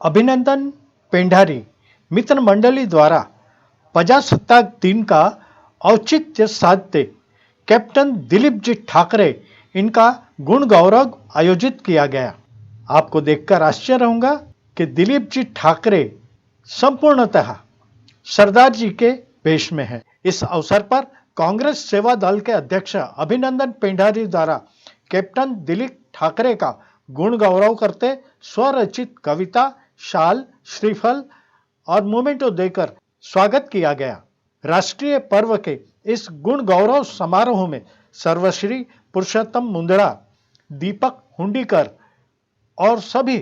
अभिनंदन पेंढारी मित्र मंडली द्वारा प्रजासत्ताक दिन का औचित्य साधते कैप्टन दिलीप जी ठाकरे, इनका गुण गौरव आयोजित किया गया। आपको देखकर आश्चर्य होगा कि दिलीप जी ठाकरे संपूर्णतः सरदार जी के पेश में है। इस अवसर पर कांग्रेस सेवा दल के अध्यक्ष अभिनंदन पेंढारी द्वारा कैप्टन दिलीप ठाकरे का गुण गौरव करते स्वरचित कविता शाल, श्रीफल और मोमेंटो देकर स्वागत किया गया। राष्ट्रीय पर्व के इस गुण गौरव समारोह में सर्वश्री पुरुषोत्तम मुंदड़ा दीपक हुंडीकर और सभी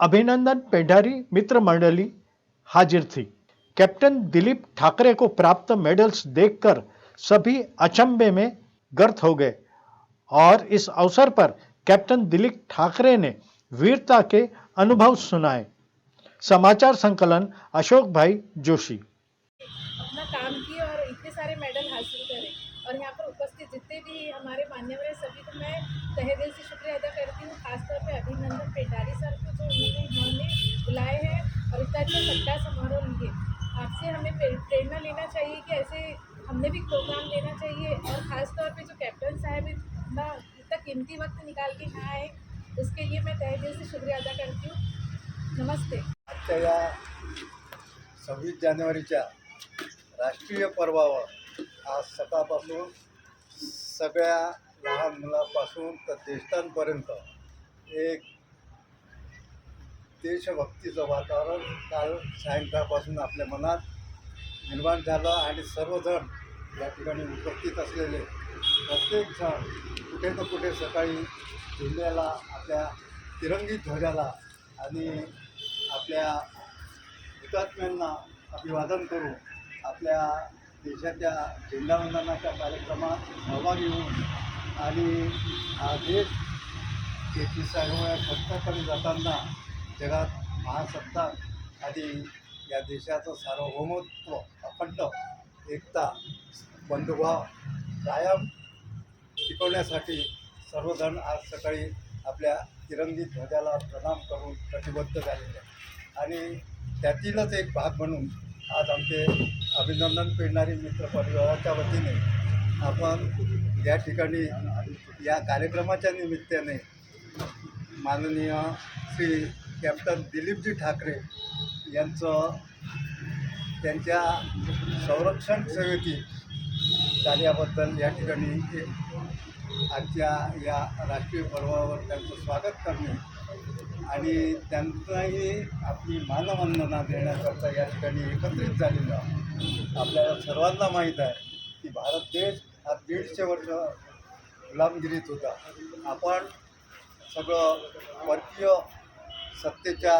अभिनंदन पेंढारी मित्र मंडली हाजिर थी। कैप्टन दिलीप ठाकरे को प्राप्त मेडल्स देखकर सभी अचंभे में गर्त हो गए और इस अवसर पर कैप्टन दिलीप ठाकरे ने वीरता के अनुभव सुनाए। समाचार संकलन, अशोक भाई जोशी। अपना काम किए और इतने सारे मेडल हासिल करे और यहाँ पर उपस्थित जितने भी हमारे मान्यवर सभी को मैं तहे दिल से शुक्रिया अदा करती हूँ, खासतौर पे अभिनंदन पेटारी सर को जो उन्होंने बुलाए हैं और इतना अच्छा सट्टा समारोह लिए। आपसे हमें प्रेरणा लेना चाहिए कि ऐसे हमने भी प्रोग्राम लेना चाहिए और ख़ासतौर पर जो कैप्टन साहब इतना कीमती वक्त निकाल के यहाँ आए उसके लिए मैं तय दिल से शुक्रिया अदा करती हूँ। नमस्ते। आजच्या या सव्वीस जानेवारीच्या राष्ट्रीय पर्वावर आज सकाळपासून सगळ्या लहान मुलापासून तर ज्येष्ठांपर्यंत एक देशभक्तीचं वातावरण काल सायंकाळपासून आपल्या मनात निर्माण झालं आणि सर्वजण या ठिकाणी उपस्थित असलेले प्रत्येकजण कुठे ना कुठे सकाळी झेंड्याला आपल्या तिरंगी ध्वजाला आणि आपल्या हुतात्म्यांना अभिवादन करून आपल्या देशाच्या झेंडावंदनाच्या कार्यक्रमात सहभागी होऊन आणि हा देश एकविसाव्या शतकाकडे जाताना जगात महासत्ता आणि या देशाचं सार्वभौमत्व अखंड एकता बंधुभाव कायम टिकवण्यासाठी सर्वजण आज सकाळी आपल्या तिरंगी ध्वजाला प्रणाम करून कटिबद्ध झालेले आणि त्यातीलच एक भाग म्हणून आज आमचे अभिनंदन पेडणारी मित्र परिवाराच्या वतीने आपण या ठिकाणी या कार्यक्रमाच्या निमित्ताने माननीय श्री कॅप्टन दिलीपजी ठाकरे यांचं त्यांच्या संरक्षण सेवेतील कार्याबद्दल या ठिकाणी एक आजच्या या राष्ट्रीय पर्वावर त्यांचं स्वागत करणे आणि त्यांनाही आपली मानवंदना देण्याकरता या ठिकाणी एकत्रित झालेलं आपल्याला सर्वांना माहीत आहे की भारत देश हा दीडशे वर्ष गुलामगिरीत होता. आपण सगळं परकीय सत्तेच्या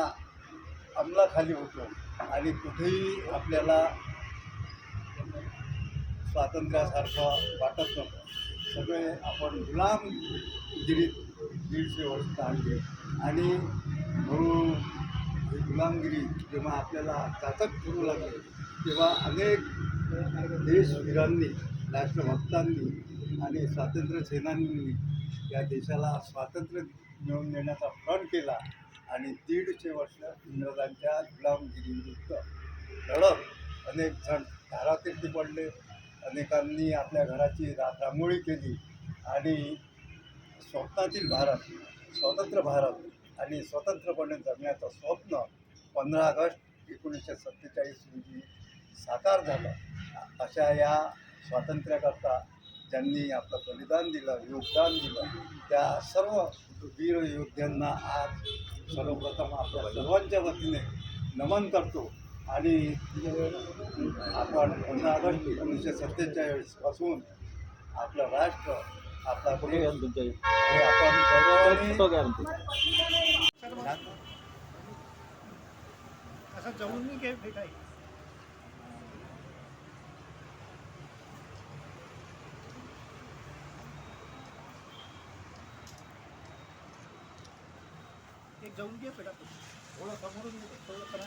अंमलाखाली होतो आणि कुठेही आपल्याला स्वातंत्र्यासारखं वाटत नव्हतं. सगळे आपण गुलाम गिरीत दीडशे वर्ष आणले आणि म्हणून ही गुलामगिरी जेव्हा आपल्याला चाचक करू लागली तेव्हा अनेक देशवीरांनी राष्ट्रभक्तांनी आणि स्वातंत्र्य सेनानींनी या देशाला स्वातंत्र्य मिळवून देण्याचा प्रण केला आणि दीडशे वर्ष इंग्रजांच्या गुलामगिरीविरुद्ध लढत अनेक जण धारातीर्थी पडले. अनेकांनी आपल्या घराची रांगोळी केली आणि स्वप्नातील भारत स्वतंत्र भारत आणि स्वतंत्रपणे जगण्याचं स्वप्न पंधरा ऑगस्ट एकोणीसशे सत्तेचाळीस रोजी साकार झालं. अशा या स्वातंत्र्याकरता ज्यांनी आपलं बलिदान दिलं योगदान दिलं त्या सर्व वीर योद्ध्यांना आज सर्वप्रथम आपल्या सर्वांच्या वतीने नमन करतो. आणि आपण पंधरा ऑगस्ट एकोणीसशे सत्तेचाळीसपासून आपलं राष्ट्र आपला देश हे आपण गौरवाने असं जाऊन मी काय भेटाय एक जाऊन घे पेटा थोडं समोरून थोडं करा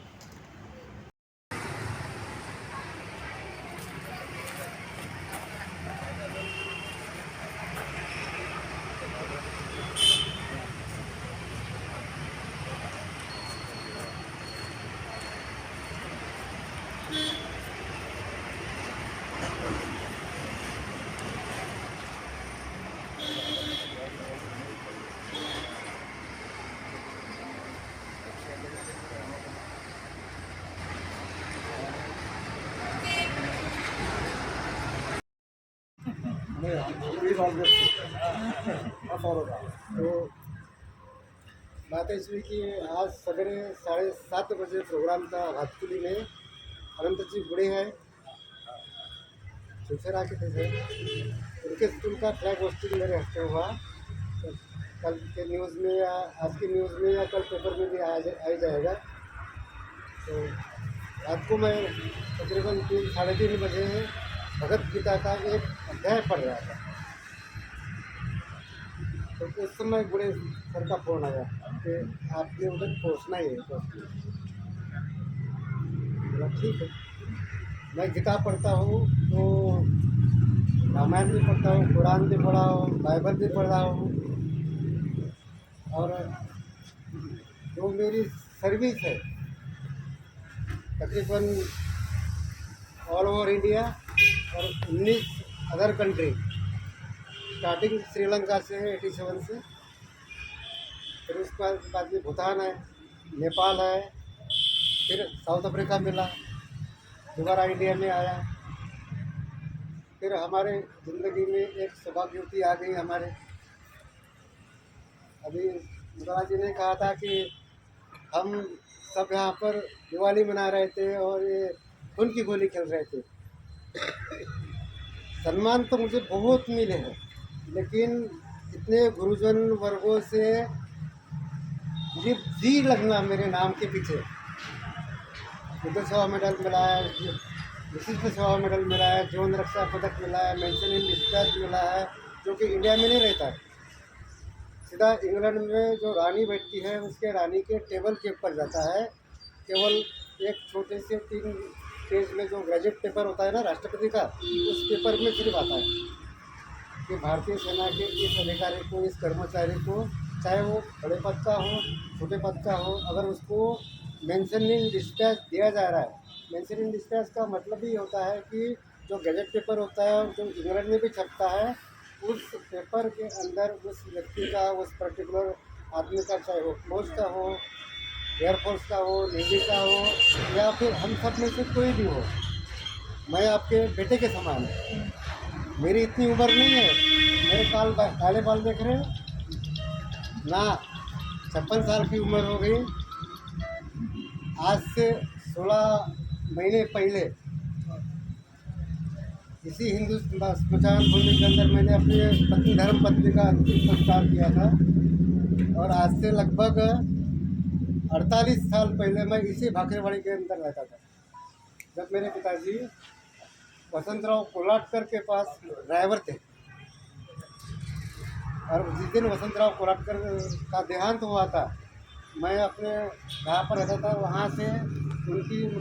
तो बात ऐसी हुई कि आज सवेरे साढ़े सात बजे प्रोग्राम था भातकुली में। अनंत जी बुढ़े हैं। शिवसेना के थे। उनके स्कूल का फ्लैग होस्टिंग मेरे हफ़्ते हुआ। तो कल के न्यूज़ में या आज के न्यूज़ में या कल पेपर में भी आ आ जाएगा। तो रात को मैं तकरीबन तीन, साढ़े तीन बजे भगवत गीता का एक अध्याय पढ़ रहा था। तो उस समय बड़े सर का फ़ोन आया कि आपने उधर पहुँचना ही है तो ठीक है। मैं गीता पढ़ता हूँ तो रामायण भी पढ़ता हूँ कुरान भी पढ़ा हूँ, बाइबल भी पढ़ रहा हूँ। और जो मेरी सर्विस है, तकरीबन ऑल ओवर इंडिया और 19 अदर कंट्री स्टार्टिंग श्रीलंका से है एटी सेवन से। फिर उसके बाद में भूटान है नेपाल है फिर साउथ अफ्रीका मिला, दोबारा इंडिया में आया। फिर हमारे ज़िंदगी में एक सौभाग्यवती आ गई हमारे। अभी मुद्रा जी ने कहा था कि हम सब यहाँ पर दिवाली मना रहे थे और ये खून की गोली खेल रहे थे। सम्मान तो मुझे बहुत मिले हैं, लेकिन इतने गुरुजन वर्गों से मुझे जी लगना मेरे नाम के पीछे। युद्ध सेवा मेडल मिला है विशिष्ट सेवा मेडल मिला है जीवन रक्षा पदक मिला है मेंशन इन डिस्पैच मिला है जो कि इंडिया में नहीं रहता। है सीधा इंग्लैंड में जो रानी बैठती है, उसके रानी के टेबल के ऊपर जाता है। केवल एक छोटे से तीन पेज में जो ग्रेजुएट पेपर होता है ना, राष्ट्रपति का, उस पेपर में सिर्फ़ आता है कि भारतीय सेना के इस अधिकारी को, इस कर्मचारी को, चाहे वो बड़े पद का हो, छोटे पद का हो, अगर उसको मेंशन इन डिस्पैच दिया जा रहा है मेंशन इन डिस्पैच का मतलब ही होता है कि जो गजट पेपर होता है, जो इंग्लैंड में भी छपता है, उस पेपर के अंदर उस व्यक्ति का, उस पर्टिकुलर आदमी का, चाहे वो फौज का हो एयरफोर्स का हो नेवी का हो, या फिर हम सब में से कोई भी हो, मैं आपके बेटे के समान हूँ। मेरी इतनी उम्र नहीं है, मेरे काल काले बाल देख रहे हैं? ना, छप्पन साल की उम्र हो गई। आज से सोलह महीने पहले, इसी हिंदू स्मशान भूमि के अंदर मैंने अपने पत्नी धर्म पत्नी का अंतिम संस्कार किया था। और आज से लगभग अड़तालीस साल पहले मैं इसी भाखरेवाड़ी के अंदर रहता था। जब मेरे पिताजी वसंतराव कोलाटकर के पास ड्राइवर थे। और जिस दिन वसंतराव कोलाटकर का देहांत हुआ था, मैं अपने जहाँ पर रहता था, वहाँ से उनकी